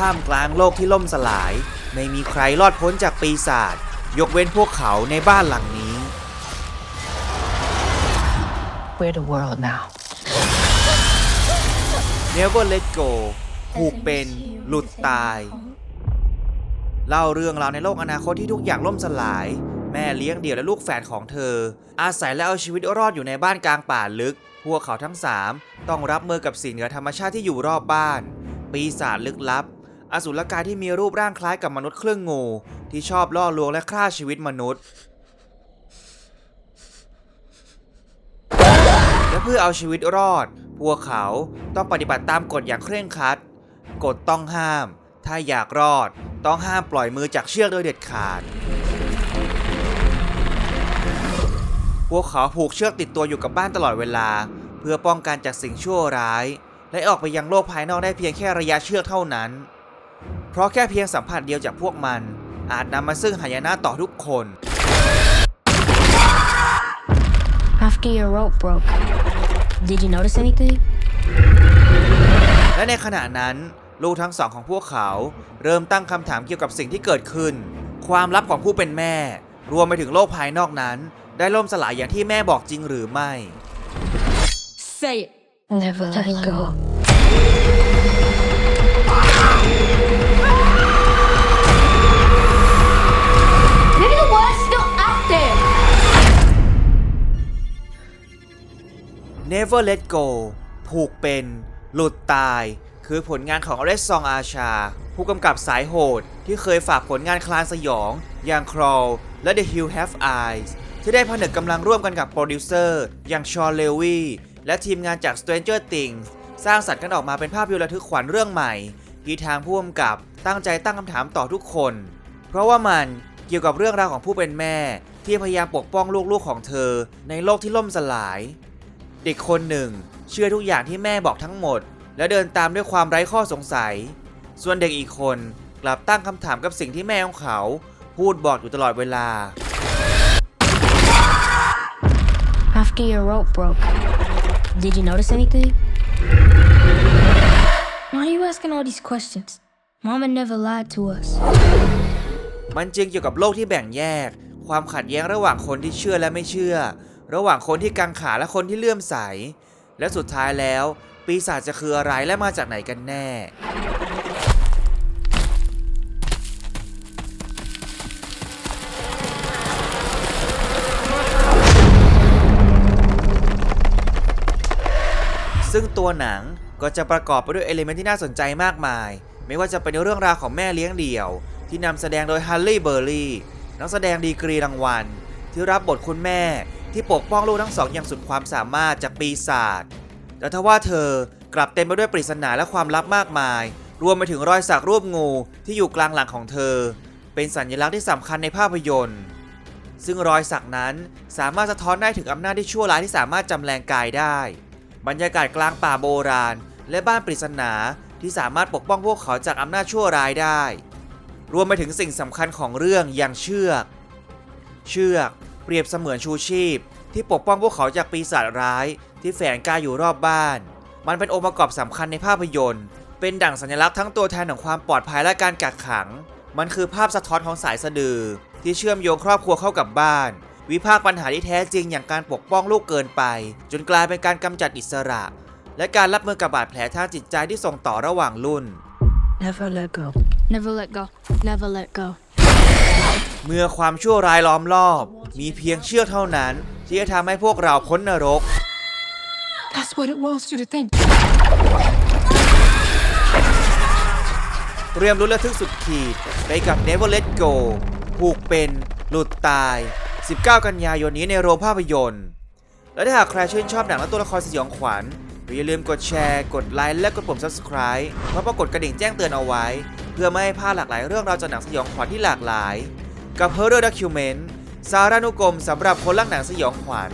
ท่ามกลางโลกที่ล่มสลาย ไม่มีใครรอดพ้นจากปีศาจยกเว้นพวกเขาในบ้านหลังนี้ We're the world now. Never Let Go ผูกเป็น หลุดตาย เล่าเรื่องราวในโลกอนาคตที่ทุกอย่างล่มสลาย แม่เลี้ยงเดี่ยวและลูกแฝดของเธอ อาศัยและเอาชีวิตรอดอยู่ในบ้านกลางป่าลึก พวกเขาทั้งสามต้องรับมือกับสิ่งเหนือธรรมชาติที่อยู่รอบบ้าน ปีศาจลึกลับ อสุรกายที่มีรูปร่างคล้ายกับมนุษย์เครื่องงู ที่ชอบล่อลวงและฆ่าชีวิตมนุษย์ และเพื่อเอาชีวิตรอด พวกเขาต้องปฏิบัติตามกฎอย่างเคร่งครัด กฎต้องห้าม ถ้าอยากรอด ต้องห้ามปล่อยมือจากเชือกโดยเด็ดขาด พวกเขาผูกเชือกติดตัวอยู่กับบ้านตลอดเวลา เพื่อป้องกันจากสิ่งชั่วร้าย และออกไปยังโลกภายนอกได้เพียงแค่ระยะเชือกเท่านั้น เพราะแค่เพียงสัมผัสเดียวจากพวกมัน อาจนำมาซึ่งหายนะต่อทุกคน After your rope broke, did you notice anything? และในขณะนั้น ลูกทั้งสองของพวกเขา เริ่มตั้งคำถามเกี่ยวกับสิ่งที่เกิดขึ้น ความลับของผู้เป็นแม่ รวมไปถึงโลกภายนอกนั้น ได้ล่มสลายอย่างที่แม่บอกจริงหรือไม่ Say it. Never let go. Maybe the word's still out there. Never Let Go ผูกเป็น หลุดตาย คือผลงานของอเรสซองอาชา ผู้กำกับสายโหด ที่เคยฝากผลงานคลานสยอง อย่าง Crawl และ The Hill Have Eyes ที่ได้ผนึกกำลังร่วมกันกับโปรดิวเซอร์ อย่างชอนเลวีและทีมงานจาก Stranger Things สร้างสรรค์กันออกมาเป็นภาพยนตร์ระทึกขวัญเรื่องใหม่ ที่ทางผู้กำกับตั้งใจตั้งคำถามต่อทุกคน เพราะว่ามันเกี่ยวกับเรื่องราวของผู้เป็นแม่ ที่พยายามปกป้องลูกๆของเธอ ในโลกที่ล่มสลาย เด็กคนหนึ่ง เชื่อทุกอย่างที่แม่บอกทั้งหมด และเดินตามด้วยความไร้ข้อสงสัย ส่วนเด็กอีกคนกลับตั้งคำถามกับสิ่งที่แม่ของเขา พูดบอกอยู่ตลอดเวลา After your rope broke, did you notice anything? Asking all these questions? Mama never lied to us. มันจึงเกี่ยวกับโลกที่แบ่งแยก ความขัดแย้งระหว่างคนที่เชื่อและไม่เชื่อ ระหว่างคนที่กังขาและคนที่เลื่อมใส และสุดท้ายแล้ว ปีศาจจะคืออะไรและมาจากไหนกันแน่ ซึ่งตัวหนัง ก็จะประกอบไปด้วยเอลิเมนต์ที่น่าสนใจมากมาย ไม่ว่าจะเป็นเรื่องราวของแม่เลี้ยงเดี่ยว ที่นำแสดงโดยฮันลี่เบอร์รี่นักแสดงดีกรีรางวัล ที่รับบทคุณแม่ที่ปกป้องลูกทั้งสองอย่างสุดความสามารถจากปีศาจแต่ทว่าเธอกลับเต็มไปด้วยปริศนาและความลับมากมาย รวมไปถึงรอยสักรูปงูที่อยู่กลางหลังของเธอ เป็นสัญลักษณ์ที่สำคัญในภาพยนตร์ ซึ่งรอยสักนั้นสามารถสะท้อนได้ถึงอำนาจที่ชั่วร้ายที่สามารถจำแรงกายได้ บรรยากาศกลางป่าโบราณ และบ้านปริศนาที่สามารถปกป้องพวกเขาจากอำนาจชั่วร้ายได้ รวมไปถึงสิ่งสำคัญของเรื่องอย่างเชือก เชือกเปรียบเสมือนชูชีพ ที่ปกป้องพวกเขาจากปีศาจร้ายที่แฝงกายอยู่รอบบ้าน มันเป็นองค์ประกอบสำคัญในภาพยนตร์ เป็นดั่งสัญลักษณ์ทั้งตัวแทนของความปลอดภัยและการกักขัง มันคือภาพสะท้อนของสายสะดือ ที่เชื่อมโยงครอบครัวเข้ากับบ้าน วิพากษ์ปัญหาที่แท้จริงอย่างการปกป้องลูกเกินไป จนกลายเป็นการกำจัดอิสระ และการรับมือกับบาดแผลทางจิตใจที่ส่งต่อระหว่างรุ่น Never let go. Never let go. Never let go. เมื่อความชั่วร้ายล้อมรอบ มีเพียงเชือกเท่านั้น ที่จะทำให้พวกเราพ้นนรก That's what it wants you to think. เตรียมลุ้นระทึกสุดขีด ไปกับ Never Let Go ผูกเป็น หลุดตาย 19 กันยายนนี้ในโรงภาพยนตร์ และถ้าหากใครชื่นชอบหนังและตัวละครสยองขวัญ อย่าลืมกดแชร์ กดไลค์และกดปุ่ม subscribe เพร้อมกดกระดิ่งแจ้งเตือนเอาไว้ เพื่อไม่ให้พลาดหลากหลายเรื่องราวจากหนังสยองขวัญที่หลากหลาย กับ Horror Document สารานุกรมสำหรับคนรักหนังสยองขวัญ